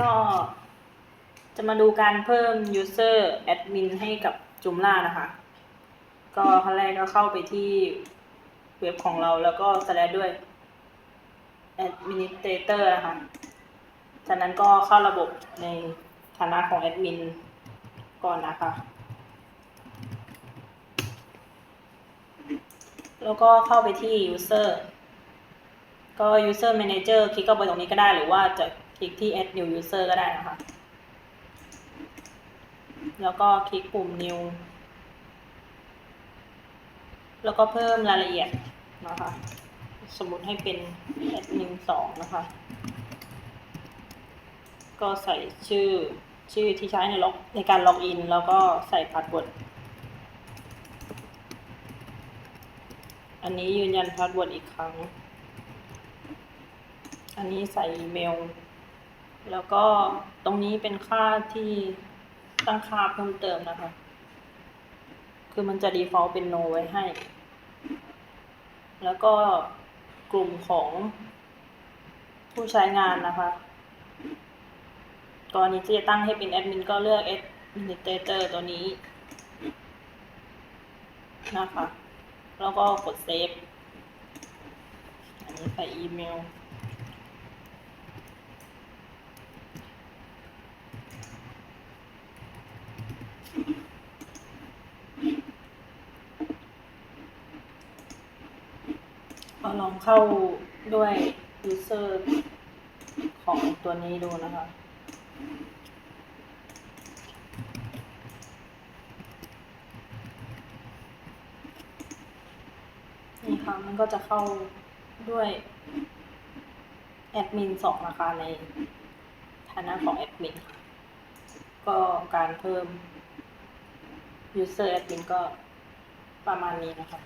ก็จะมาดูการเพิ่ม user admin ให้กับจุมล่านะคะ ก็ขั้นแรกก็เข้าไปที่เว็บของเราแล้วก็สแลชด้วย administrator นะคะ จากนั้นก็เข้าระบบในฐานะของแอดมินก่อนนะคะ แล้วก็เข้าไปที่ user ก็ user manager คลิกเข้าไปตรงนี้ก็ได้หรือว่าจะ คลิกที่ add new user ก็ได้นะคะ แล้วก็คลิกปุ่ม new แล้วก็เพิ่มรายละเอียดนะคะ สมมุติให้เป็น admin สองนะคะ ก็ใส่ชื่อชื่อที่ใช้ในล็อกในการล็อกอิน แล้วก็ใส่พาสเวิร์ด อันนี้ยืนยันพาสเวิร์ดอีกครั้ง อันนี้ใส่อีเมล แล้วก็ตรงนี้เป็นค่าที่ตั้งค่าเพิ่มเติมนะคะ คือมันจะ default เป็น no ไว้ให้ แล้วก็กลุ่มของผู้ใช้งานนะคะกรณีที่จะตั้งให้เป็นแอดมินก็เลือก administrator ตัวนี้นะคะ แล้วก็กดเซฟ อันนี้ใส่อีเมล ก็ลองเข้าด้วย user ของตัวนี้ดูนะคะ นี่ค่ะ มันก็จะเข้าด้วยแอดมินสองนะคะในฐานะของแอดมินก็การเพิ่ม user admin ก็ประมาณนี้นะคะ